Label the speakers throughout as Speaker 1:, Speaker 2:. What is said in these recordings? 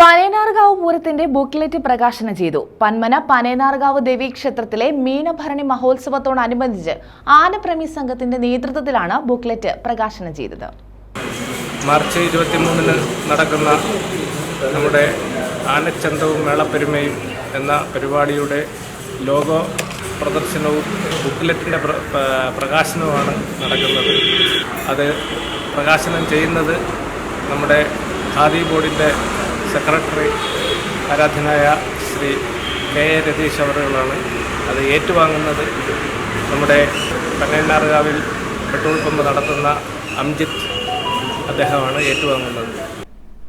Speaker 1: പനേനാർകാവ് പൂരത്തിന്റെ ബുക്ക്ലെറ്റ് പ്രകാശനം ചെയ്തു. പന്മന പനേനാർകാവ് ദേവീ ക്ഷേത്രത്തിലെ മീനഭരണി മഹോത്സവത്തോടനുബന്ധിച്ച് ആനപ്രമി സംഘത്തിന്റെ നേതൃത്വത്തിലാണ് ബുക്ക്ലെറ്റ് പ്രകാശനം ചെയ്തത്.
Speaker 2: മാർച്ച് ഇരുപത്തിമൂന്നിന് നടക്കുന്ന നമ്മുടെ ആനച്ചന്തവും മേളപ്പെരുമയും എന്ന പരിപാടിയുടെ ലോഗോ പ്രദർശനവും ബുക്ക്ലെറ്റിന്റെ പ്രകാശനവുമാണ് നടക്കുന്നത്. അത് പ്രകാശനം ചെയ്യുന്നത് നമ്മുടെ ഖാദി ബോർഡിന്റെ സെക്രട്ടറി ആരാധനായ ശ്രീ കെ എ രതീഷ് അവറുകളാണ് അത് ഏറ്റുവാങ്ങുന്നത്. നമ്മുടെ പന്നേനാറുകാവിൽ പെട്രോൾ പമ്പ് നടത്തുന്ന അംജിത്ത് അദ്ദേഹമാണ് ഏറ്റുവാങ്ങുന്നത്.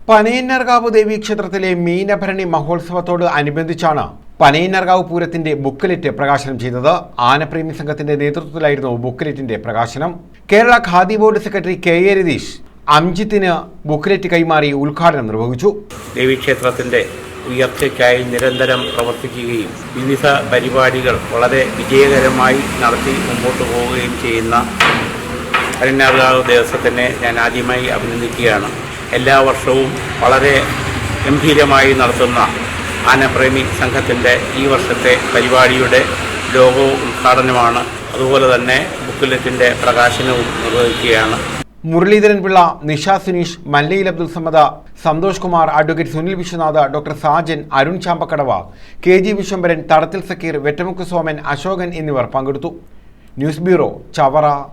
Speaker 3: പനയന്നർകാവ് ദേവീക്ഷേത്രത്തിലെ മീനഭരണി മഹോത്സവത്തോട് അനുബന്ധിച്ചാണ് പനയന്നർകാവ് പൂരത്തിന്റെ ബുക്കലെറ്റ് പ്രകാശനം ചെയ്തത്. ആനപ്രേമി സംഘത്തിന്റെ നേതൃത്വത്തിലായിരുന്നു ബുക്കലെറ്റിന്റെ പ്രകാശനം. Kerala Khadi board secretary K A Ratheesh അംജിത്തിന് booklet കൈമാറി ഉദ്ഘാടനം നിർവഹിച്ചു.
Speaker 4: ദേവീക്ഷേത്രത്തിന്റെ ഉയർച്ചയ്ക്കായി നിരന്തരം പ്രവർത്തിക്കുകയും വിവിധ പരിപാടികൾ വളരെ വിജയകരമായി നടത്തി മുമ്പോട്ട് പോവുകയും ചെയ്യുന്ന പതിനാറാവ് ദേവസ്വത്തിനെ ഞാൻ ആദ്യമായി അഭിനന്ദിക്കുകയാണ്. എല്ലാ വർഷവും വളരെ ഗംഭീരമായി നടത്തുന്ന ആനപ്രേമി സംഘത്തിന്റെ ഈ വർഷത്തെ പരിപാടിയുടെ ലോഗോ ഉദ്ഘാടനമാണ്. അതുപോലെ തന്നെ ബുക്കുലറ്റിന്റെ പ്രകാശനവും നിർവഹിക്കുകയാണ്.
Speaker 3: Muraleedharan Pillai Nisha Suneesh Mallayil Abdul Samad Santhosh Kumar advocate Sunil Viswanath doctor Sajan Arun Chambakkadavu K G Viswambharan Thadathil Sakkeer Vettamukku Soman Ashokan എന്നിവർ പങ്കെടുത്തു. News bureau Chavara.